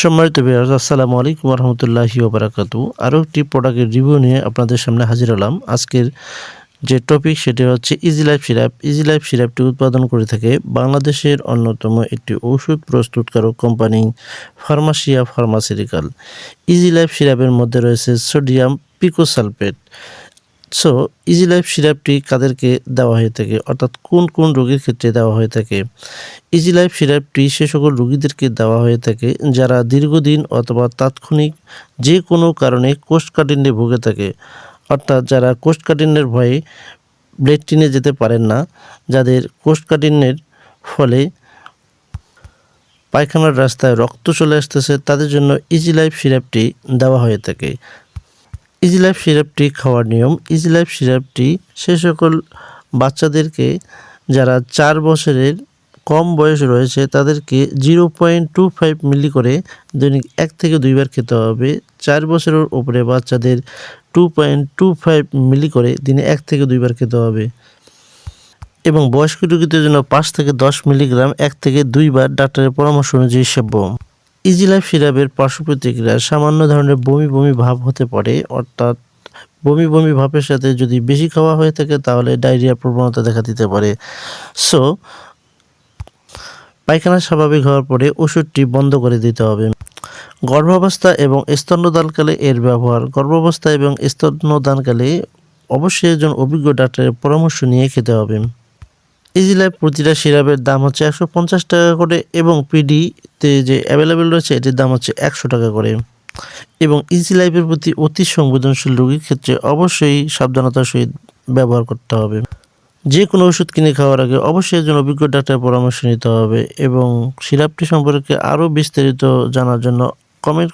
সম্মানিত বিয়ার্স আসসালামু আলাইকুম রহমতুল্লাহি ওবরাকাতু। আরও একটি প্রোডাক্টের রিভিউ নিয়ে আপনাদের সামনে হাজির হলাম। আজকের যে টপিক সেটি হচ্ছে easy life syrup easy life সিরাপটি উৎপাদন করে থাকে বাংলাদেশের অন্যতম একটি ওষুধ প্রস্তুতকারক company Pharmasia pharmaceutical easy life সিরাপের মধ্যে রয়েছে sodium picosulfate so easy life সিরাপটি কাদেরকে দেওয়া হয়ে থাকে? অর্থাৎ কোন কোন রোগীর ক্ষেত্রে দেওয়া হয়ে থাকে? ইজি লাইফ সিরাপটি সে সকল রোগীদেরকে দেওয়া হয়ে থাকে যারা দীর্ঘদিন অথবা তাৎক্ষণিক যে কোনো কারণে কোষ্ঠকাঠিন্যে ভুগে থাকে। অর্থাৎ যারা কোষ্ঠকাঠিন্যের ভয়ে ব্লেড টিনে যেতে পারেন না, যাদের কোষ্ঠকাঠিন্যের ফলে পায়খানার রাস্তায় রক্ত চলে আসতেছে, তাদের জন্য ইজি লাইফ সিরাপটি দেওয়া হয়ে থাকে। ইজি লাইফ সিরাপটি খাওয়ার নিয়ম। ইজি লাইফ সিরাপটি সে সকল বাচ্চাদেরকে যারা চার বছরের কম বয়স রয়েছে, তাদেরকে zero point two five milli করে দৈনিক এক থেকে দুইবার খেতে হবে। চার বছরের উপরে বাচ্চাদের two point two five milli করে দিনে এক থেকে দুইবার খেতে হবে। এবং বয়স্ক রোগীদের জন্য পাঁচ থেকে দশ মিলিগ্রাম এক থেকে দুইবার ডাক্তারের পরামর্শ অনুযায়ী সেব্য। ইজি লাইফ সিরাপের পার্শ্ব প্রতিক্রিয়া সামান্য ধরনের বমি বমি ভাব হতে পারে, অর্থাৎ বমি বমি ভাবের সাথে যদি বেশি খাওয়া হয়ে থাকে তাহলে ডায়রিয়া প্রবণতা দেখা দিতে পারে। সো পায়খানা স্বাভাবিক হওয়ার পরে ওষুধটি বন্ধ করে দিতে হবে। গর্ভাবস্থা এবং স্তন্যদানকালে এর ব্যবহার। গর্ভাবস্থা এবং স্তন্যদানকালে অবশ্যই একজন অভিজ্ঞ ডাক্তারের পরামর্শ নিয়ে খেতে হবে। ইজি লাইফ প্রতিটা সিরাপের দাম হচ্ছে একশো পঞ্চাশ টাকা করে এবং পিডিতে যে অ্যাভেলেবেল রয়েছে, এটির দাম হচ্ছে একশো টাকা করে। এবং ইজি লাইফের প্রতি অতি সংবেদনশীল রোগীর ক্ষেত্রে অবশ্যই সাবধানতার সহিত ব্যবহার করতে হবে। যে কোনো ওষুধ কিনে খাওয়ার আগে অবশ্যই একজন অভিজ্ঞ ডাক্তারের পরামর্শ নিতে হবে এবং সিরাপটি সম্পর্কে আরও বিস্তারিত জানার জন্য কমেন্ট